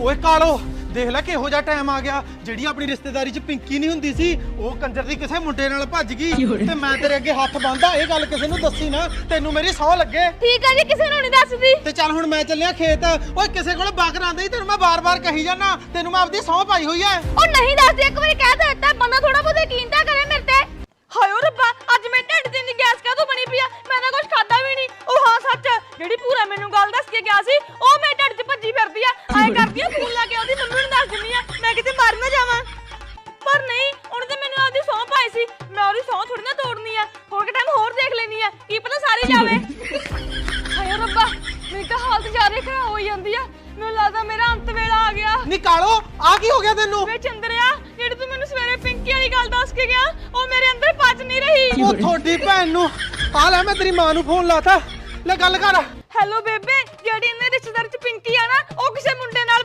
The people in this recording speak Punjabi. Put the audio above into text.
ਓਏ ਕਾਲੋ ਦੇਖ ਲੈ ਕਿਹੋ ਜਿਹਾ ਟਾਈਮ ਆ ਗਿਆ। ਜਿਹੜੀ ਆਪਣੀ ਰਿਸ਼ਤੇਦਾਰੀ 'ਚ ਪਿੰਕੀ ਨਹੀਂ ਹੁੰਦੀ ਸੀ ਉਹ ਕੰਜਰ ਦੀ ਕਿਸੇ ਮੁੰਡੇ ਨਾਲ ਭੱਜ ਗਈ ਤੇ ਮੈਂ ਤੇਰੇ ਅੱਗੇ ਹੱਥ ਬੰਨਦਾ ਇਹ ਗੱਲ ਕਿਸੇ ਨੂੰ ਦੱਸੀ ਨਾ ਤੈਨੂੰ ਮੇਰੀ ਸਹੁੰ ਲੱਗੇ। ਠੀਕ ਆ ਜੀ ਕਿਸੇ ਨੂੰ ਨਹੀਂ ਦੱਸਦੀ। ਤੇ ਚੱਲ ਹੁਣ ਮੈਂ ਚੱਲਿਆ ਖੇਤ। ਓਏ ਕਿਸੇ ਕੋਲ ਬਾਕਰ ਆਂਦਾ ਹੀ ਤੈਨੂੰ ਮੈਂ ਬਾਰ-ਬਾਰ ਕਹੀ ਜਾਣਾ ਤੈਨੂੰ ਮੈਂ ਆਪਦੀ ਸਹੁੰ ਪਾਈ ਹੋਈ ਐ। ਉਹ ਨਹੀਂ ਦੱਸਦੀ ਇੱਕ ਵਾਰੀ ਕਹਿ ਤਾਂ ਦਿੱਤਾ ਬੰਦਾ ਥੋੜਾ ਬਹੁਤਾ ਯਕੀਨ ਤਾਂ ਕਰੇ ਮੇਰੇ ਤੇ। ਹਾਏ ਓ ਰੱਬਾ ਅੱਜ ਮੈਂ ਢਿੱਡ ਨਹੀਂ ਗੈਸ ਕਾਹਤੋਂ ਬਣੀ ਪਈ ਆ? ਮੈਂ ਤਾਂ ਕੁਝ ਖਾਦਾ ਵੀ ਨਹੀਂ ਉਹ ਹਾਂ ਸੱਚ ਜਿਹੜੀ ਪੂਰਾ ਮੈਨੂੰ ਗੱਲ ਦੱਸ ਕੇ ਗਿਆ ਸੀ ਉਹ ਪਾਈ ਸੀ ਮੈਂ ਉਹਦੀ ਸਹੁੰ ਥੋੜੀ ਨਾ ਤੋੜਨੀ ਆ ਹੋਰ ਕਿ ਟਾਈਮ ਹੋਰ ਦੇਖ ਲੈਣੀ ਆ ਕੀ ਪਤਾ ਸਾਰੀ ਜਾਵੇ। ਹਾਏ ਰੱਬਾ ਮੇਰੀ ਤਾਂ ਹਾਲਤ ਜ਼ਿਆਦਾ ਖਰਾਬ ਹੋਈ ਜਾਂਦੀ ਆ ਮੈਨੂੰ ਲੱਗਦਾ ਮੇਰਾ ਅੰਤ ਵੇਲਾ ਆ ਗਿਆ। ਨੀ ਕਾਲੋ ਆ ਕੀ ਹੋ ਗਿਆ ਤੈਨੂੰ? ਵੇ ਚੰਦਰਿਆ ਜਿਹੜੀ ਤੂੰ ਮੈਨੂੰ ਸਵੇਰੇ ਪਿੰਕੀ ਵਾਲੀ ਗੱਲ ਦੱਸ ਕੇ ਗਿਆ ਉਹ ਮੇਰੇ ਅੰਦਰ ਪਚ ਨਹੀਂ ਰਹੀ। ਉਹ ਤੁਹਾਡੀ ਭੈਣ ਨੂੰ। ਆ ਲੈ ਮੈਂ ਤੇਰੀ ਮਾਂ ਨੂੰ ਫੋਨ ਲਾਤਾ। ਲੈ ਗੱਲ ਕਰ। ਹੈਲੋ ਬੇਬੇ